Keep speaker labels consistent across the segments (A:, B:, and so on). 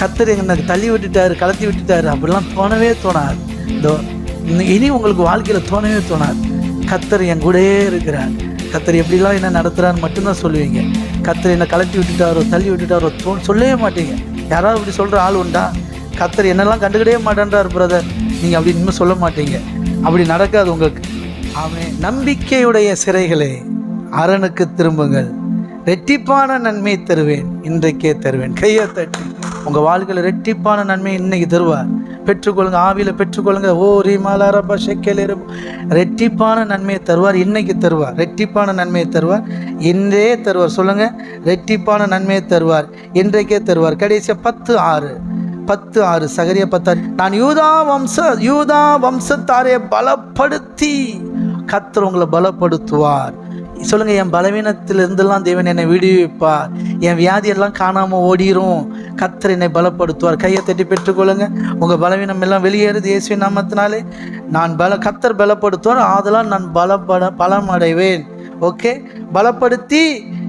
A: கத்தர் எனக்கு தள்ளி விட்டுட்டாரு கலத்தி விட்டுட்டாரு. அப்படிலாம் தோணவே தோணாது. இதோ இனி உங்களுக்கு வாழ்க்கையில் தோணவே தோணாது. கத்தர் என் கூடயே இருக்கிறார். கத்தர் எப்படிலாம் என்ன நடத்துகிறான்னு மட்டும்தான் சொல்லுவீங்க. கத்தர் என்னை கலத்தி விட்டுட்டாரோ தள்ளி விட்டுட்டாரோ தோ சொல்லவே மாட்டீங்க. யாராவது இப்படி சொல்கிற ஆள் உண்டா? கத்தர் என்னெல்லாம் கண்டுக்கிடவே மாட்டேன்றார் பிரதர் நீங்கள் அப்படி இன்னும் சொல்ல மாட்டீங்க. அப்படி நடக்காது உங்களுக்கு. அவன் நம்பிக்கையுடைய சிறைகளே அரணுக்கு திரும்புங்கள். ரெட்டிப்பான நன்மை தருவேன். இன்றைக்கே தருவேன். கையை தட்டி. உங்கள் வாழ்க்கையில் ரெட்டிப்பான நன்மை இன்னைக்கு தருவார். பெற்றுக்கொள்ளுங்க ஆவியில் பெற்றுக்கொள்ளுங்க. ஓ ரீமாலாரப்பா ஷெக்கேல் ரெட்டிப்பான நன்மையை தருவார் இன்னைக்கு தருவார். ரெட்டிப்பான நன்மையை தருவார் இன்றே தருவார். சொல்லுங்க ரெட்டிப்பான நன்மையை தருவார் இன்றைக்கே தருவார். கடைசியாக பத்து ஆறு. பத்து ஆறு சகரிய பத்தாறு. நான் யூதா வம்ச யூதா வம்சத்தாரை பலப்படுத்தி கத்தர் உங்களை பலப்படுத்துவார். சொல்லுங்க என் பலவீனத்திலிருந்தெல்லாம் தேவன் என்னை விடுவிப்பார். என் வியாதியெல்லாம் காணாமல் ஓடிரும். கத்தர் என்னை பலப்படுத்துவார். கையை தட்டி பெற்றுக்கொள்ளுங்க. உங்கள் பலவீனம் எல்லாம் வெளியேறுது இயேசுவின் நாமத்தினாலே. நான் பல கத்தர் பலப்படுத்துவார். ஆதலால் நான் பலப்பட பலம் அடைவேன் ஓகே? பலப்படுத்தி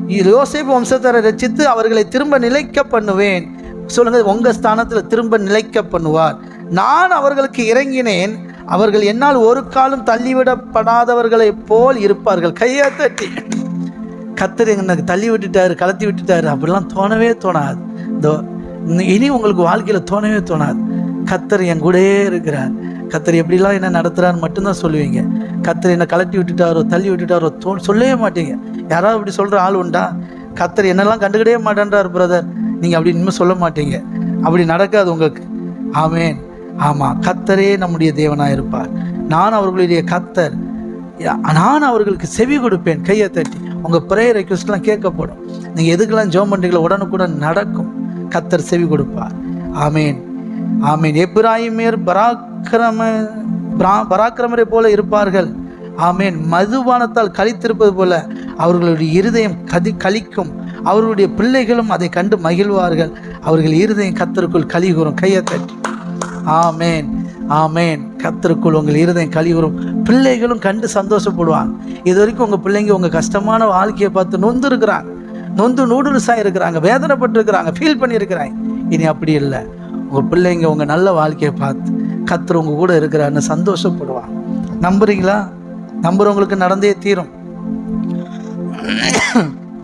A: யோசிப்பு வம்சத்தரை ரசித்து அவர்களை திரும்ப நிலைக்க பண்ணுவேன். சொல்லுங்கள் உங்கள் ஸ்தானத்தில் திரும்ப நிலைக்க பண்ணுவார். நான் அவர்களுக்கு இறங்கினேன். அவர்கள் என்னால் ஒரு காலம் தள்ளிவிடப்படாதவர்களைப் போல் இருப்பார்கள். கையை தட்டி. கத்தர் எனக்கு தள்ளி விட்டுட்டாரு கலத்தி விட்டுட்டாரு. அப்படிலாம் தோணவே தோணாது. இதோ இனி உங்களுக்கு வாழ்க்கையில் தோணவே தோணாது. கத்தர் என் கூடயே இருக்கிறார். கத்தர் எப்படிலாம் என்ன நடத்துறான்னு மட்டும்தான் சொல்லுவீங்க. கத்தர் என்னை கலட்டி விட்டுட்டாரோ தள்ளி விட்டுட்டாரோ தோ சொல்லவே மாட்டீங்க. யாராவது இப்படி சொல்கிற ஆள் உண்டா? கத்தர் என்னெல்லாம் கண்டுக்கிடவே மாட்டேன்றார் பிரதர் நீங்கள் அப்படி இன்னும் சொல்ல மாட்டீங்க. அப்படி நடக்காது உங்களுக்கு. ஆமேன். ஆமாம் கத்தரே நம்முடைய தேவனாக இருப்பார். நான் அவர்களுடைய கத்தர் நான் அவர்களுக்கு செவி கொடுப்பேன் கையை தட்டி. உங்கள் ப்ரேயர் ரெக்வஸ்ட்லாம் கேட்கப்படும். நீங்கள் எதுக்கெல்லாம் ஜோம் பண்ணுறீங்களோ உடனுக்குடன் நடக்கும். கத்தர் செவி கொடுப்பார். ஆமேன். ஆமேன். எப்ராஹிமேர் பராக்கிரம பிரா- பராக்கிரமரை போல இருப்பார்கள். ஆமேன். மதுபானத்தால் கழித்திருப்பது போல அவர்களுடைய இருதயம் கதி கழிக்கும் அவர்களுடைய பிள்ளைகளும் அதை கண்டு மகிழ்வார்கள். அவர்கள் இருதயம் கத்தருக்குள் கலிகூறும் கையை தட்டி. ஆமேன். ஆமேன். கத்தருக்குள் உங்கள் இருதயம் கழிவுறும். பிள்ளைகளும் கண்டு சந்தோஷப்படுவாங்க. இது வரைக்கும் உங்கள் பிள்ளைங்க உங்கள் கஷ்டமான வாழ்க்கையை பார்த்து நொந்து இருக்கிறாங்க நொந்து நூடுல்ஸாக இருக்கிறாங்க. வேதனைப்பட்டுருக்கிறாங்க. ஃபீல் பண்ணியிருக்கிறாங்க. இனி அப்படி இல்லை. உங்கள் பிள்ளைங்க உங்கள் நல்ல வாழ்க்கையை பார்த்து கத்துறவங்க கூட இருக்கிறான்னு சந்தோஷப்படுவாங்க. நம்புறீங்களா? நம்புறவங்களுக்கு நடந்தே தீரும்.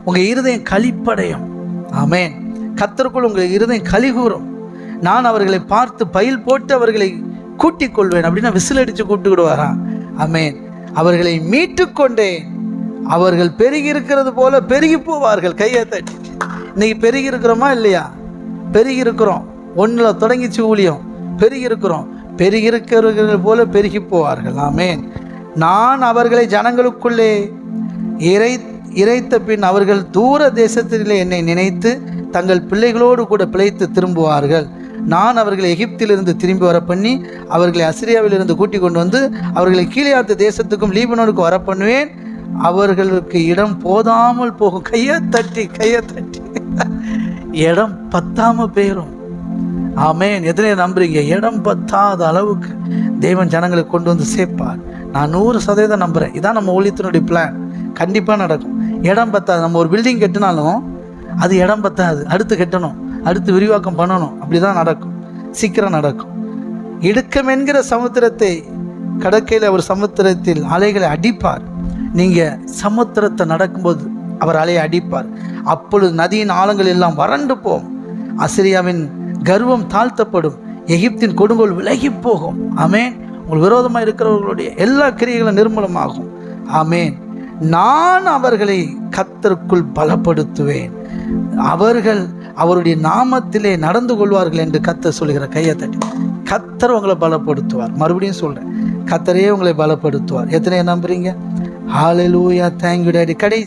A: உங்கள் இருதயம் களிப்படையும் ஆமேன். கத்தருக்குள் உங்கள் இருதயம் கலிகூறும் நான் அவர்களை பார்த்து பயில் போட்டு அவர்களை கூட்டிக் கொள்வேன் அப்படின்னா விசில் அடித்து கூப்பிட்டுக்கிடுவாராம். அமேன் அவர்களை மீட்டு கொண்டேன் அவர்கள் பெருகி இருக்கிறது போல பெருகி போவார்கள் கையை தட்டி. இன்னைக்கு பெருகி இருக்கிறோமா இல்லையா? பெருகி இருக்கிறோம். ஒன்றில் தொடங்கிச்சு ஊழியம். பெருகி இருக்கிறோம். பெருகி இருக்கிறவர்கள் போல பெருகி போவார்கள். ஆமேன். நான் அவர்களை ஜனங்களுக்குள்ளே இறை இறைத்த பின் அவர்கள் தூர தேசத்திலே என்னை நினைத்து தங்கள் பிள்ளைகளோடு கூட பிழைத்து திரும்புவார்கள். நான் அவர்களை எகிப்திலிருந்து திரும்பி வர பண்ணி அவர்களை அசிரியாவிலிருந்து கூட்டிக் கொண்டு வந்து அவர்களை கீழையாத்து தேசத்துக்கும் லீபனோனுக்கும் வர பண்ணுவேன் அவர்களுக்கு இடம் போதாமல் போகும். கையை தட்டி கையை தட்டி. இடம் பத்தாம போயிரும். ஆமேன். எத்தனை நம்புறீங்க? இடம் பத்தாத அளவுக்கு தேவன் ஜனங்களை கொண்டு வந்து சேர்ப்பார். நான் நூறு சதவீதம் நம்புகிறேன் இதான் நம்ம ஊழியத்தினுடைய பிளான் கண்டிப்பாக நடக்கும். இடம் பத்தாது. நம்ம ஒரு பில்டிங் கட்டினாலும் அது இடம் பத்தாது. அடுத்து கட்டணும். அடுத்து விரிவாக்கம் பண்ணணும். அப்படி தான் நடக்கும். சீக்கிரம் நடக்கும். இடுக்கம் என்கிற சமுத்திரத்தை கடற்கையில் அவர் சமுத்திரத்தில் அலைகளை அடிப்பார். நீங்கள் சமுத்திரத்தை நடக்கும்போது அவர் அலையை அடிப்பார். அப்பொழுது நதியின் ஆழங்கள் எல்லாம் வறண்டு போகும் அசிரியாவின் கர்வம் தாழ்த்தப்படும். எகிப்தின் கொடுங்கோல் விலகி போகும். ஆமேன். உங்கள் விரோதமாக இருக்கிறவர்களுடைய எல்லா கிரியைகளும் நிர்மூலமாகும். ஆமேன். நான் அவர்களை கத்தருக்குள் பலப்படுத்துவேன். அவர்கள் அவருடைய நாமத்திலே நடந்து கொள்வார்கள் என்று கத்தர் சொல்கிற கையை தட்டி. கத்தர் உங்களை பலப்படுத்துவார். மறுபடியும் சொல்கிறேன் கத்தரே உங்களை பலப்படுத்துவார். எத்தனை நம்புறீங்க? ஹாலலூயா தேங்க்யூ டாடி கடை